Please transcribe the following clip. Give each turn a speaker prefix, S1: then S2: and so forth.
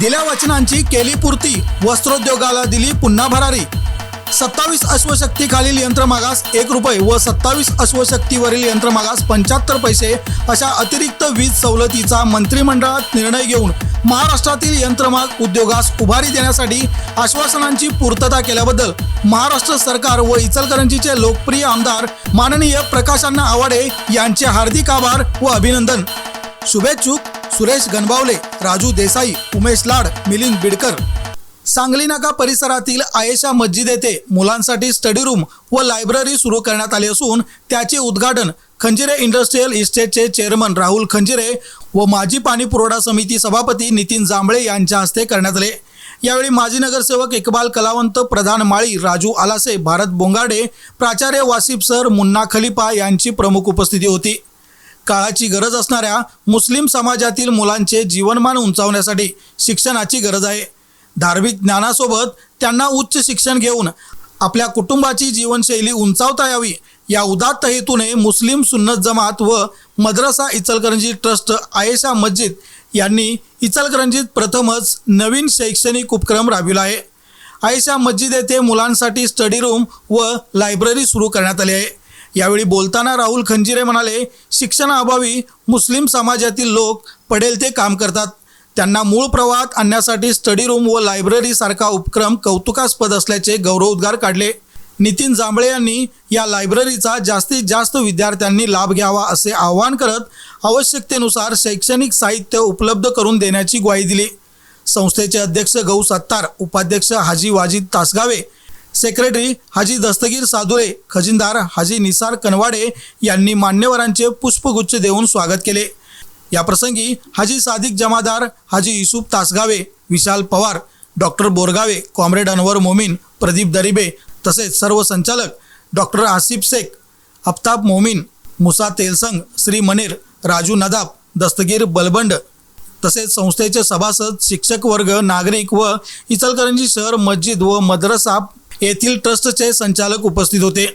S1: दिल्या वचनांची केली पूर्ती वस्त्रोद्योगाला दिली पुन्हा भरारी. सत्तावीस अश्वशक्ती खालील यंत्रमागास एक रुपये व सत्तावीस अश्वशक्तीवरील यंत्रमागास पंच्याहत्तर पैसे अशा अतिरिक्त वीज सवलतीचा मंत्रिमंडळात निर्णय घेऊन महाराष्ट्रातील यंत्रमाग उद्योगास उभारी देण्यासाठी आश्वासनांची पूर्तता केल्याबद्दल महाराष्ट्र सरकार व इचलकरंजीचे लोकप्रिय आमदार माननीय प्रकाशांना आवाडे यांचे हार्दिक आभार व अभिनंदन. शुभेच्छुक. सुरेश गणबावले राजू देसाई उमेश लाड मिलिंद बिडकर. सांगली नाका परिसरातील आयेशा मस्जिद येथे मुलांसाठी स्टडी रूम व लायब्ररी सुरू करण्यात आली असून त्याचे उद्घाटन खंजिरे इंडस्ट्रीयल इस्टेटचे चेअरमन राहुल खंजिरे व माजी पाणी पुरवठा समिती सभापती नितीन जांभळे यांच्या हस्ते करण्यात आले. यावेळी माजी नगरसेवक इकबाल कलावंत प्रधान माळी राजू आलासे भारत बोंगाडे प्राचार्य वासिफ सर मुन्ना खलिफा यांची प्रमुख उपस्थिती होती. काळाची गरज असणाऱ्या मुस्लिम समाजातील मुलांचे जीवनमान उंचावण्यासाठी शिक्षणाची गरज आहे. धार्मिक ज्ञानासोबत त्यांना उच्च शिक्षण घेऊन आपल्या कुटुंबाची जीवनशैली उंचावता यावी. या उदात्त हेतूने मुस्लिम सुन्नत जमात व मद्रसा इचलकरंजी ट्रस्ट आयशा मस्जिद यांनी इचलकरंजीत प्रथमच नवीन शैक्षणिक उपक्रम राबविला आहे. आयशा मस्जिद येथे मुलांसाठी स्टडी रूम व लायब्ररी सुरू करण्यात आली आहे. यावेळी बोलताना राहुल खंजिरे म्हणाले शिक्षणाअभावी मुस्लिम समाजातील लोक पडेल ते काम करतात. त्यांना मूळ प्रवाहात आणण्यासाठी स्टडी रूम व लायब्ररी सारखा उपक्रम कौतुकास्पद असल्याचे गौरवोद्गार काढले. नितीन जांभळे यांनी या लायब्ररीचा जास्तीत जास्त विद्यार्थ्यांनी लाभ घ्यावा असे आवाहन करत आवश्यकतेनुसार शैक्षणिक साहित्य उपलब्ध करून देण्याची ग्वाही दिली. संस्थेचे अध्यक्ष गौ सत्तार उपाध्यक्ष हाजी वाजिद तासगावे सेक्रेटरी हाजी दस्तगीर सादुरे खजिनदार हाजी निसार कनवाडे यांनी मान्यवरांचे पुष्पगुच्छ देऊन स्वागत केले. याप्रसंगी हाजी सादिक जमादार हाजी युसुफ तासगावे विशाल पवार डॉक्टर बोरगावे कॉम्रेड अनवर मोमीन प्रदीप दरिबे तसेच सर्व संचालक डॉक्टर आसिफ शेख अफ्ताब मोमीन मुसा तेलसंग श्री मनेर राजू नदाब दस्तगीर बलबंड तसेच संस्थेचे सभासद शिक्षक वर्ग नागरिक व इचलकरंजी शहर मस्जिद व मद्रसा येथील ट्रस्टचे संचालक उपस्थित होते.